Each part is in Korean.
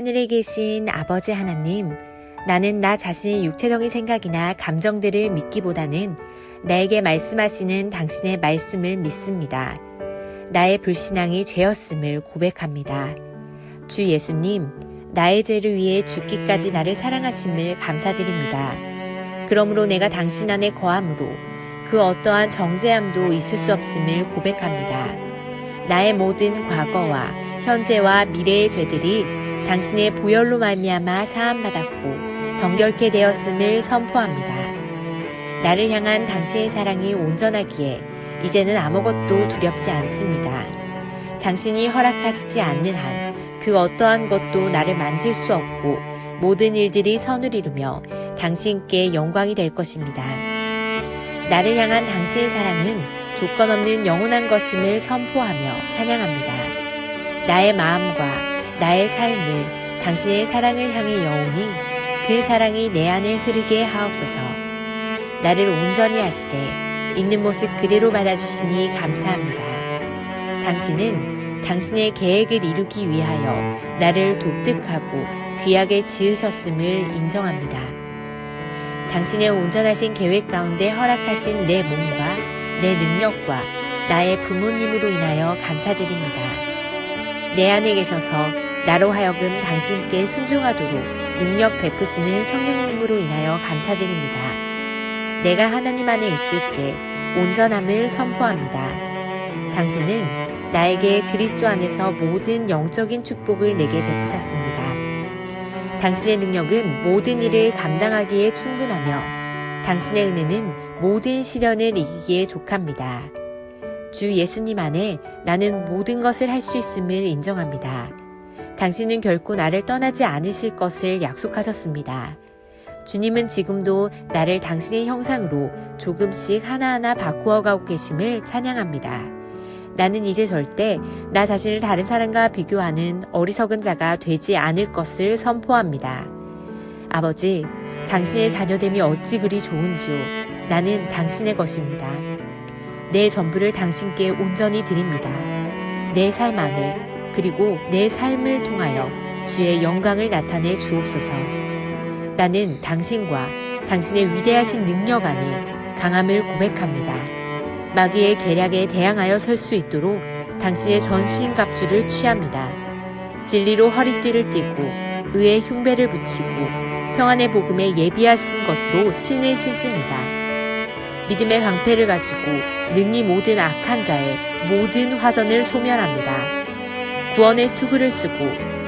하늘에 계신 아버지 하나님, 나는 나 자신의 육체적인 생각이나 감정들을 믿기보다는 나에게 말씀하시는 당신의 말씀을 믿습니다. 나의 불신앙이 죄였음을 고백합니다. 주 예수님, 나의 죄를 위해 죽기까지 나를 사랑하심을 감사드립니다. 그러므로 내가 당신 안에 거함으로 그 어떠한 정죄함도 있을 수 없음을 고백합니다. 나의 모든 과거와 현재와 미래의 죄들이 당신의 보혈로 말미암아 사함받았고 정결케 되었음을 선포합니다. 나를 향한 당신의 사랑이 온전하기에 이제는 아무것도 두렵지 않습니다. 당신이 허락하시지 않는 한 그 어떠한 것도 나를 만질 수 없고 모든 일들이 선을 이루며 당신께 영광이 될 것입니다. 나를 향한 당신의 사랑은 조건 없는 영원한 것임을 선포하며 찬양합니다. 나의 마음과 나의 삶을 당신의 사랑을 향해 여오니 그 사랑이 내 안에 흐르게 하옵소서. 나를 온전히 하시되 있는 모습 그대로 받아주시니 감사합니다. 당신은 당신의 계획을 이루기 위하여 나를 독특하고 귀하게 지으셨음을 인정합니다. 당신의 온전하신 계획 가운데 허락하신 내 몸과 내 능력과 나의 부모님으로 인하여 감사드립니다. 내 안에 계셔서 나로 하여금 당신께 순종하도록 능력 베푸시는 성령님으로 인하여 감사드립니다. 내가 하나님 안에 있을 때 온전함을 선포합니다. 당신은 나에게 그리스도 안에서 모든 영적인 축복을 내게 베푸셨습니다. 당신의 능력은 모든 일을 감당하기에 충분하며 당신의 은혜는 모든 시련을 이기기에 족합니다. 주 예수님 안에 나는 모든 것을 할 수 있음을 인정합니다. 당신은 결코 나를 떠나지 않으실 것을 약속하셨습니다. 주님은 지금도 나를 당신의 형상으로 조금씩 하나하나 바꾸어 가고 계심을 찬양합니다. 나는 이제 절대 나 자신을 다른 사람과 비교하는 어리석은 자가 되지 않을 것을 선포합니다. 아버지, 당신의 자녀됨이 어찌 그리 좋은지요. 나는 당신의 것입니다. 내 전부를 당신께 온전히 드립니다. 내 삶 안에, 그리고 내 삶을 통하여 주의 영광을 나타내 주옵소서. 나는 당신과 당신의 위대하신 능력 안에 강함을 고백합니다. 마귀의 계략에 대항하여 설 수 있도록 당신의 전신 갑주를 취합니다. 진리로 허리띠를 띠고 의의 흉배를 붙이고 평안의 복음에 예비하신 것으로 신을 신습니다. 믿음의 방패를 가지고 능히 모든 악한 자의 모든 화전을 소멸합니다. 구원의 투구를 쓰고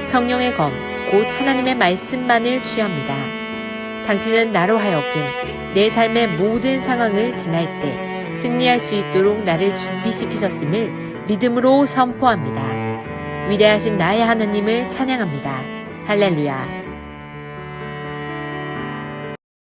성령의 검, 곧 하나님의 말씀만을 취합니다. 당신은 나로 하여금 내 삶의 모든 상황을 지날 때 승리할 수 있도록 나를 준비시키셨음을 믿음으로 선포합니다. 위대하신 나의 하나님을 찬양합니다. 할렐루야.